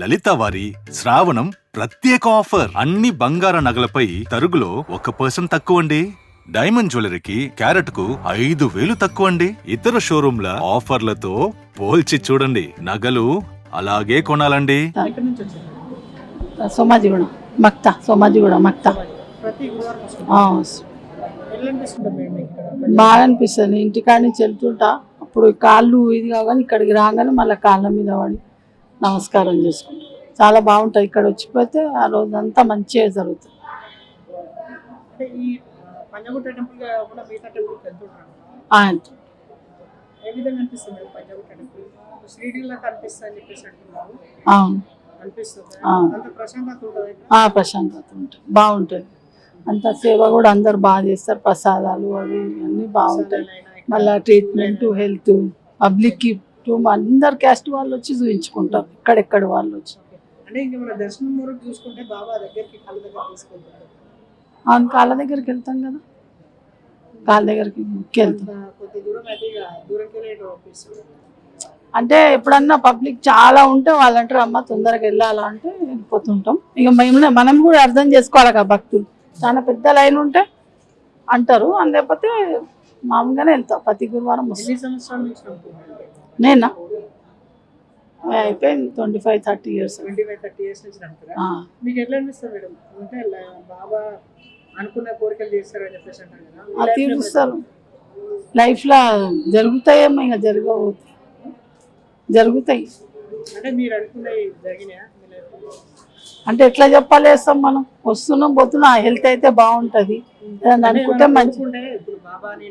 లలిత వారి శ్రావణం ప్రత్యేక ఆఫర్. అన్ని బంగార నగలపై తరుగులో ఒక పర్సెంట్ తక్కువండి. డైమండ్ జ్యువెలరీకి క్యారెట్కు ఐదు వేలు తక్కువ అండి ఇతర షోరూంల ఆఫర్లతో పోల్చి చూడండి. నగలు అలాగే కొనాలండి. సోమాజిగూడ మక్తా సోమాజిగూడ మక్తా. అనిపిస్తుంది బాగా అనిపిస్తుంది. ఇంటికాడ నుంచి వెళ్తుంటా. అప్పుడు కాళ్ళు ఇది కాగానే ఇక్కడికి రాగానే మళ్ళీ కాళ్ళ మీద పడి. నమస్కారం చేసుకుంటాం. చాలా బాగుంటుంది ఇక్కడ వచ్చిపోతే ఆ రోజంతా మంచిగా జరుగుతుంది. ప్రశాంతత ఉంటుంది బాగుంటుంది. అంత సేవ కూడా అందరు బాగా చేస్తారు. ప్రసాదాలు అవి అన్నీ బాగుంటాయి. మళ్ళీ ట్రీట్మెంట్ హెల్త్ పబ్లిక్కి అందరు క్యాస్ట్ వాళ్ళు వచ్చి చూపించుకుంటారు ఇక్కడెక్కడ వాళ్ళు వచ్చి. అంటే ఇంకా మన దర్శనం వరకు చూసుకుంటే బాబా దగ్గరికి కళ్ళ దగ్గర తీసుకెళ్తారు. అవును కాళ్ళ దగ్గరికి వెళ్తాం కదా. కాళ్ళ దగ్గరికి వెళ్తాం కొంత కొద్ది దూరం అయితే ఇక దూరంకి వెళ్ళేట ఆఫీసు అంటే ఎప్పుడన్నా పబ్లిక్ చాలా ఉంటే వాళ్ళు అంటారు అమ్మ తొందరగా వెళ్ళాలా? అంటే వెళ్ళిపోతుంటాం. ఇక మేము మనం కూడా అర్థం చేసుకోవాలి కదా భక్తులు. చాలా పెద్ద లైన్ ఉంటే అంటారు. అని లేకపోతే మామూలుగానే వెళ్తాం. ప్రతి గురువారం వస్తాం. నేనా? అయిపోయింది. Twenty five thirty years twenty five thirty years నుంచి నమ్ముతారా? మీకు ఎట్లా అనిపిస్తుంది మేడం? అంటే బాబా అనుకున్న కోరికలు చేస్తారు అని చెప్పేసి అంటారు కదా. తీరుస్తారు. లైఫ్లో జరుగుతాయేమో ఇక జరగవు. జరుగుతాయి. అంటే మీరు అనుకున్నవి జరిగినాయా? అంటే ఎట్లా చెప్పాలి వేస్తాం మనం? వస్తున్నాం పోతున్నాం హెల్త్ అయితే బాగుంటుంది. అనుకుంటే మంచి బాబాని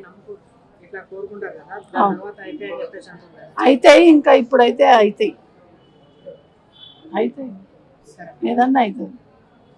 అయితే ఇంకా ఇప్పుడైతే అవుతాయి అవుతాయి సరే. ఏదన్నా అవుతుంది